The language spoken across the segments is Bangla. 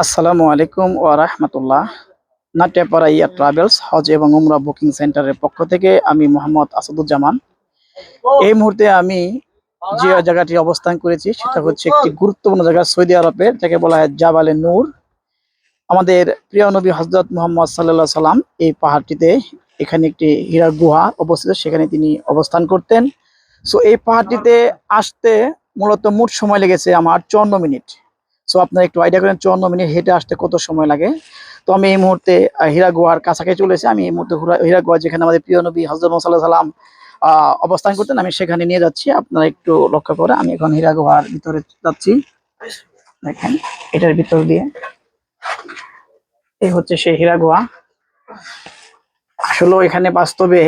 আসসালামু আলাইকুম ও রাহমাতুল্লাহ। নাট্যাপাড়া ইয়া ট্রাভেলস, হজ এবং উমরা বুকিং সেন্টারের পক্ষ থেকে আমি মোহাম্মদ আসাদুজ্জামান। এই মুহূর্তে আমি যে জায়গাটি অবস্থান করেছি, সেটা হচ্ছে একটি গুরুত্বপূর্ণ জায়গা, সৌদি আরবের, যাকে বলা হয় জাবালে নূর। আমাদের প্রিয় নবী হজরত মোহাম্মদ সাল্লাহ সাল্লাম এই পাহাড়টিতে এখানে একটি হীরার গুহা অবস্থিত, সেখানে তিনি অবস্থান করতেন। সো এই পাহাড়টিতে আসতে মূলত মোট সময় লেগেছে আমার চুয়ান্ন মিনিট। সো আপনারা একটু আইডিয়া করেন চুয়ান্ন মিনিট হেঁটে আসতে কত সময় লাগে। তো আমি এই মুহূর্তে হীরা গুহার কাছাকাছি চলে এসেছি। আমি এই মুহূর্তে হীরা গুহা যেখানে আমাদের প্রিয় নবী হজরত মোসাল্লাহ সাল্লাম অবস্থান করতেন, আমি সেখানে নিয়ে যাচ্ছি। আপনারা একটু লক্ষ্য করে, আমি এখন হীরা গুহার ভিতরে যাচ্ছি। দেখেন, এটার ভিতর দিয়ে। এই হচ্ছে সেই হীরা গুহা আসলে এখানে বাস্তবে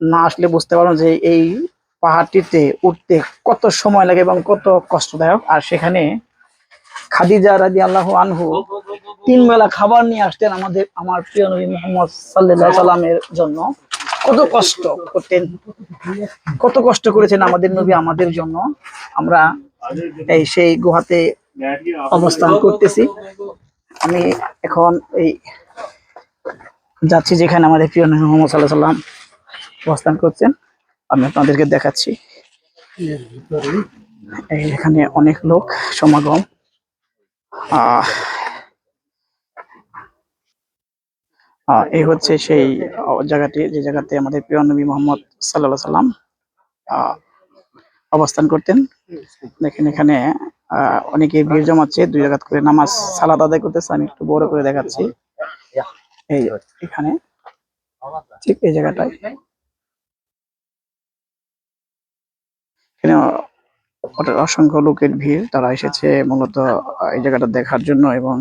না আসলে বুঝতে পারবেন যে এই পাহাড়টিতে উঠতে কত সময় লাগে এবং কত কষ্টদায়ক। আর সেখানে খাদিজা রাজি আল্লাহ আনহু তিন বেলা খাবার নিয়ে আসতেন আমাদের, আমার প্রিয় নবী মোহাম্মদ সাল্লাহ সাল্লামের জন্য। কত কষ্ট করতেন, কত কষ্ট করেছেন আমাদের নবী আমাদের জন্য। আমরা এই সেই গুহাতে অবস্থান করতেছি। আমি এখন এই যাচ্ছি যেখানে আমাদের প্রিয় নবী মোহাম্মদ সাল্লাহ সাল্লাম অবস্থান করছেন। আমি আপনাদেরকে দেখাচ্ছি। এখানে অনেক লোক সমাগম। এই হচ্ছে সেই জায়গাটি, যে জায়গাতে আমাদের প্রিয় নবী মোহাম্মদ সাল্লাহ সাল্লাম অবস্থান করতেন। দেখেন এখানে অনেকে ভিড় জমাচ্ছে, দুই জায়গা করে নামাজ সালাদ আদায় করতেছে, আমি একটু বড় করে দেখাচ্ছি। এই এখানে, ঠিক এই জায়গাটায়। এখানে অসংখ্য লোকের ভিড়। তারা এসেছে মূলত এই জায়গাটা দেখার জন্য এবং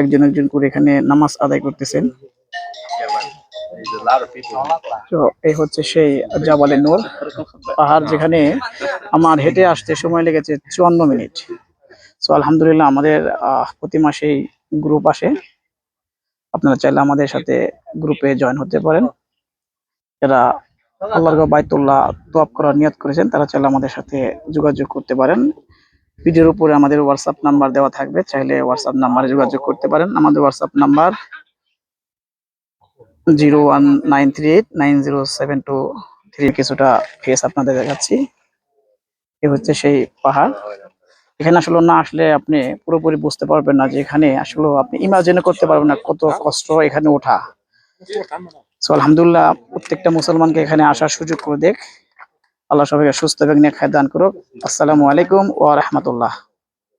একজন একজন করে এখানে নামাজ আদায় করতেছেন। তো এই হচ্ছে সেই জাবালে নূর। পাহাড় যেখানে আমার হেঁটে আসতে সময় লেগেছে চুয়ান্ন মিনিট। সো আলহামদুলিল্লাহ আমাদের প্রতি মাসেই গ্রুপ আসে। আপনারা চাইলে আমাদের সাথে গ্রুপে জয়েন হতে পারেন। যারা আল্লাহর বাইতুল্লাহ তোয়াব করার নিয়ত করেছেন, তারা চাইলে আমাদের সাথে যোগাযোগ করতে পারেন। ভিডিওর উপরে আমাদের হোয়াটসঅ্যাপ নাম্বার দেওয়া থাকবে, চাইলে হোয়াটসঅ্যাপ নাম্বারে যোগাযোগ করতে পারেন। আমাদের WhatsApp number zero one nine three eight nine zero seven two three কিছুটা ফেস আপনাদের দেখাচ্ছি। এ হচ্ছে সেই পাহাড়। এখানে আসলে না আসলে আপনি পুরোপুরি বুঝতে পারবেন না যে এখানে আসলে আপনি ইমাজিনও করতে পারবেন না কত কষ্ট এখানে ওঠা। সো আলহামদুলিল্লাহ, প্রত্যেকটা মুসলমানকে এখানে আসার সুযোগ করে দেখ। আল্লাহ সবাইকে সুস্থ ভাবে নিয়ে খায় দান করুক। আসসালামু আলাইকুম ওয়া রাহমাতুল্লাহ।